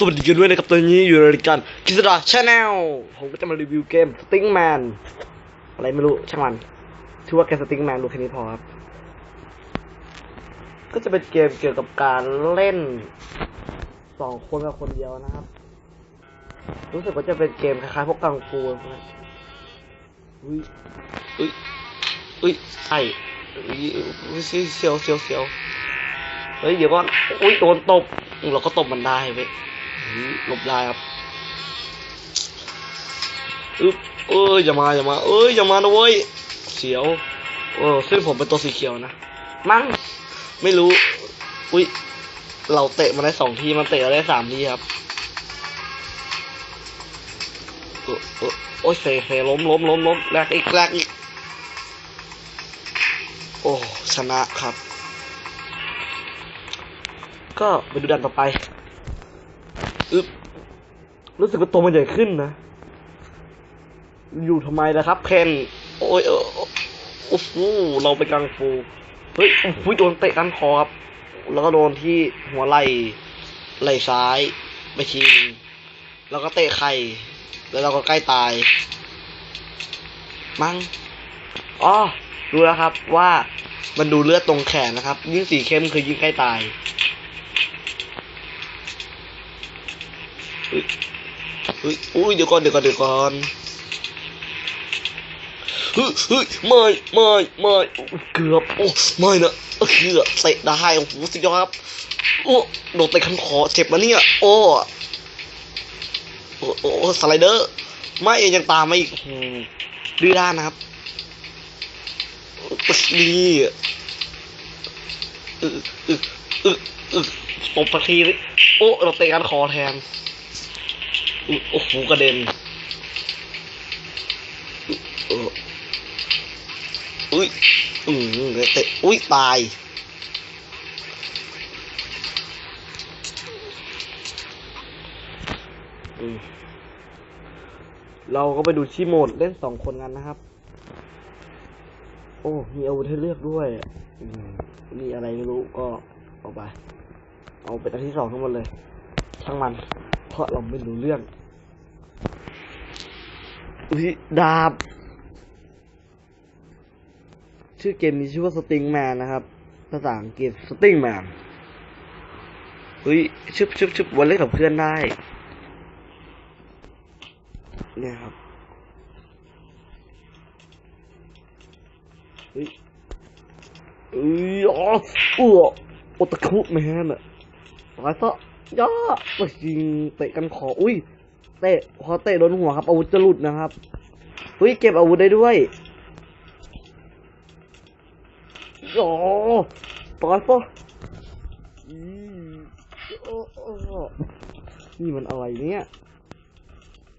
สวัสดีกันด้วยนะครับตอนนี้อยู่ในรายการกิสดาชาแนลผมก็จะมารีวิวเกม Stingman อะไรไม่รู้ช่างมันชื่อว่าเกม Stingman ดูแค่นี้พอครับ ก็จะเป็นเกมเกี่ยวกับการเล่นสองคนกับคนเดียวนะครับ รู้สึกว่าจะเป็นเกมคล้ายๆพวกกังฟูนะอุ้ยอุ้ยอุ้ยไอ้อุ้ยเสียวเสียวเสียวเฮ้ยเดี๋ยวก่อนอุ้ยโดนตบเราก็ตบมันได้เว้ย หลบได้ครับอึ๊บเอ้ยอย่ามาอย่ามา เอ้ยอย่ามานะเว้ยเสียวเออซึ่งผมเป็นตัวสีเขียวนะมั้งไม่รู้ อุ้ยเราเตะมาได้สองทีมันเตะเราได้สามทีครับเออเอโอ้ยเซเซล้มล้มล้มล้มแลกอีกแลกอีกโอ้ชนะครับ ก็ไปดูดันต่อไป รู้สึกว่าตัวมันใหญ่ขึ้นนะ อยู่ทำไมล่ะครับเพนโอ้ยเออโอ้โหเราไปกังฟู เฮ้ยโอ้โหโดนเตะกันคอครับ แล้วก็โดนที่หัวไหล่ไหล่ซ้ายไปทีนึงแล้วก็เตะไข่แล้วเราก็ใกล้ตาย มั้งอ๋อรู้แล้วครับว่ามันดูเลือดตรงแขนนะครับ ยิ่งสีเข้มคือยิ่งใกล้ตาย อุ้ยอุ้ยเดี๋ยวก่อนเดี๋ยวก่อนเดี๋ยวก่อนเฮ้ยเฮ้ยไม่ไม่ไม่เกือบโอ้ไม่นะเกือบเตะได้โอ้โหสุดยอดครับโอ้โดนเตะขันคอเจ็บมาเนี่ยโอ้โอ้โอ้สไลเดอร์ไม่ยังตามมาอีกอืมดื้อด้านนะครับนี่อึอึอึอึตบสักทีโอ้เราเตะกันคอแทน โอ้โหกระเด็นอุ้ยอืมเตะอุ้ยตายเราก็ไปดูที่โหมดเล่นสองคนกันนะครับ โอ้ มีอาวุธให้เลือกด้วยมมีอะไรไม่รู้ก็เอาไป เอาเป็นอันที่สองทั้งหมดเลย ช่างมัน เพราะเราไม่รู้เรื่อง อุ้ยดาบ ชื่อเกมนี้ชื่อว่า Sting Man นะครับ ภาษาอังกฤษ Sting Man อุ้ยชึบชึบชึบวันเล่นกับเพื่อนได้เนี่ยครับเฮ้ยเอ้ยอ๋ออ้โอตะคุแมนอะตายซะย่าไปยิงเตะกันขออุ้ย เตะพอเตะโดนหัวครับ อาวุธจะหลุดนะครับเฮ้ยเก็บอาวุธได้ด้วยอ๋อตายซะอีโอ้โอ้นี่มันอะไรเนี่ย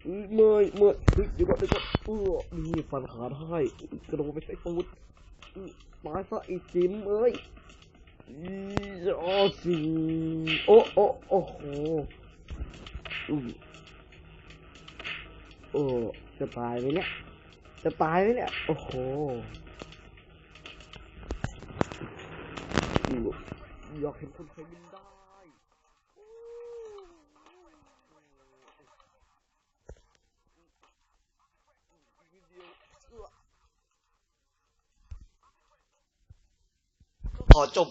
อุ๊ยเมื่อยเมื่อยเฮ้ยเดี๋ยวก่อนเดี๋ยวก่อนเออนี่ฟันขาได้กระโดดไปใช้อาวุธอื้อตายซะอีจิมเอ้ยอีโอ้สิโอ้โอ้โอ้โห โอ้จะตายไหมเนี่ยจะตายไหมเนี่ย โอ้โหอยากเห็นคนไทยบินได้ขอจบ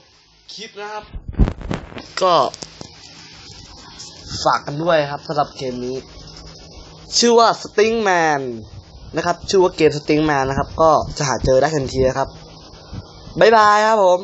คลิปนะครับ ก็ ฝากกันด้วยครับสำหรับเกมนี้ ชื่อว่าสติงแมนนะครับ ชื่อว่าเกมสติงแมนนะครับ ก็จะหาเจอได้ทันทีนะครับ บ๊ายบายครับผม